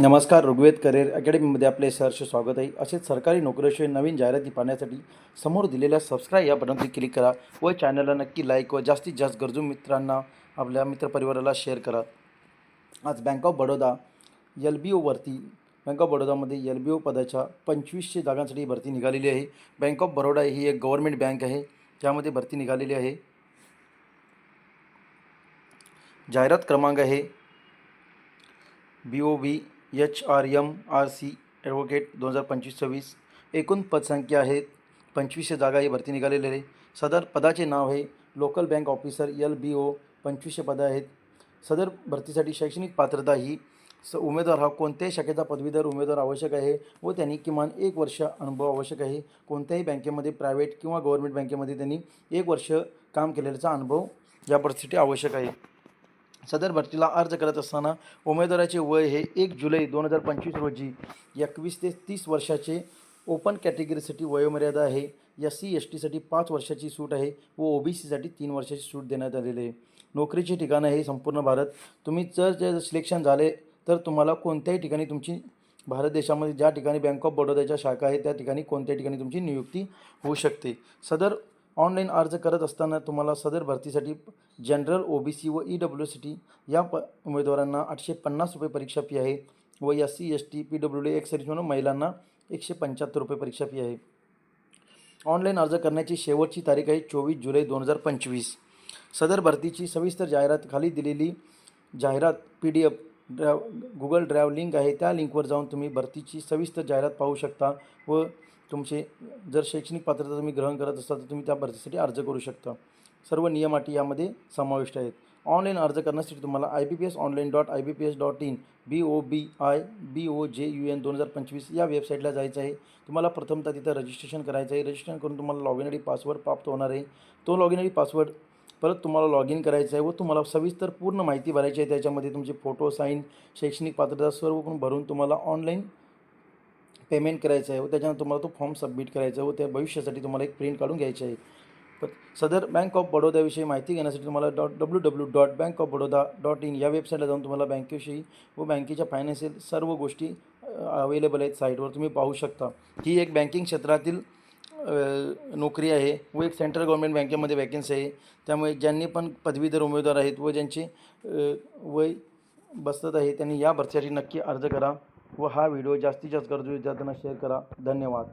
नमस्कार ऋग्वेद करिअर अकॅडमीमध्ये आपले सहर्ष स्वागत आहे. असेच सरकारी नोकरीशिवाय नवीन जाहिराती पाहण्यासाठी समोर दिलेल्या सबस्क्राईब या बटनवर क्लिक करा व चॅनलला नक्की लाईक व जास्तीत जास्त गरजू मित्रांना आपल्या मित्रपरिवाराला शेअर करा. आज bank of Baroda L B ओवरती bank of बडोदामध्ये एल बी ओ पदाच्या पंचवीसशे जागांसाठी भरती निघालेली आहे. बँक ऑफ बडोडा ही एक गव्हर्मेंट बँक आहे. त्यामध्ये भरती निघालेली आहे. जाहिरात क्रमांक आहे B O B H R M R C advocate दोन हजार पंचवीस सव्वीस. एकूण पदसंख्या आहेत. पंचवीसशे जागा ही भरती निघालेली आहे. सदर पदाचे नाव आहे local bank officer L B O पंचवीसशे पदं आहेत. सदर भरतीसाठी शैक्षणिक पात्रता ही स उमेदवार हा कोणत्याही शाखेचा पदवीधर उमेदवार आवश्यक आहे व त्यांनी किमान एक वर्ष अनुभव आवश्यक आहे. कोणत्याही बँकेमध्ये प्रायव्हेट किंवा गव्हर्मेंट बँकेमध्ये त्यांनी एक वर्ष काम केलेल्याचा अनुभव या परिस्थिती आवश्यक आहे. सदर भरतीला अर्ज करत असताना उमेदवाराचे वय हे एक जुलै दोन हजार पंचवीस रोजी एकवीस ते तीस वर्षाचे ओपन कॅटेगरीसाठी वयोमर्यादा आहे. एस सी एस टीसाठी पाच वर्षाची सूट आहे व ओ बी सीसाठी तीन वर्षाची सूट देण्यात आलेली आहे. नोकरीचे ठिकाण आहे संपूर्ण भारत. तुम्ही जर जर सिलेक्शन झाले तर तुम्हाला कोणत्याही ठिकाणी तुमची भारत देशामध्ये ज्या ठिकाणी बँक ऑफ बडोदाच्या शाखा आहे त्या ठिकाणी कोणत्याही ठिकाणी तुमची नियुक्ती होऊ शकते. सदर ऑनलाईन अर्ज करत असताना तुम्हाला सदर भरतीसाठी जनरल ओ बी सी व ई डब्ल्यू सी टी या प उमेदवारांना आठशे पन्नास रुपये परीक्षा फी आहे व S C S T P W D एक म्हणून महिलांना एकशे पंच्याहत्तर रुपये परीक्षा फी आहे. ऑनलाईन अर्ज करण्याची शेवटची तारीख आहे चोवीस जुलै दोन हजार पंचवीस. सदर भरतीची सविस्तर जाहिरात खाली दिलेली जाहिरात P D F drive Google drive link आहे. त्या लिंकवर जाऊन तुम्ही भरतीची सविस्तर जाहिरात पाहू शकता व तुमचे जर शैक्षणिक पात्रता तुम्ही ग्रहण करत असाल तर तुम्ही त्या भरतीसाठी अर्ज करू शकता. सर्व नियम अटी यामध्ये समाविष्ट आहेत. ऑनलाईन अर्ज करण्यासाठी तुम्हाला I B P S online dot I B P S dot in B O B I B O J U N दोन हजार पंचवीस या वेबसाईटला जायचं आहे. तुम्हाला प्रथमतः तिथं रजिस्ट्रेशन करायचं आहे. रजिस्ट्रेशन करून तुम्हाला log in I D password प्राप्त होणार आहे. तो log in I D password परत तुम्हाला लॉग इन करायचं आहे व तुम्हाला सविस्तर पूर्ण माहिती भरायची आहे. त्याच्यामध्ये तुमचे फोटो साईन शैक्षणिक पात्रता सर्व पण भरून तुम्हाला ऑनलाईन पेमेंट करायचं आहे व त्याच्यानंतर तुम्हाला तो फॉर्म सबमिट करायचा आहे व त्या भविष्यासाठी तुम्हाला एक प्रिंट काढून घ्यायची आहे. पण सदर बँक ऑफ बडोदाविषयी माहिती घेण्यासाठी तुम्हाला dot W W dot bank of Baroda dot in या वेबसाईटला जाऊन तुम्हाला बँकेविषयी व बँकेच्या फायनान्शियल सर्व गोष्टी अवेलेबल आहेत साईटवर तुम्ही पाहू शकता. ही एक बँकिंग क्षेत्रातील नोकरी आहे. व एक सेंट्रल गव्हर्मेंट बँकेमध्ये वॅकन्सी आहे. त्यामुळे ज्यांनी पण पदवीधर उमेदवार आहेत व ज्यांचे वय बसत आहे त्यांनी या भरतीसाठी नक्की अर्ज करा व हा व्हिडिओ जास्तीत जास्त गरजू विद्यार्थ्यांना शेअर करा. धन्यवाद.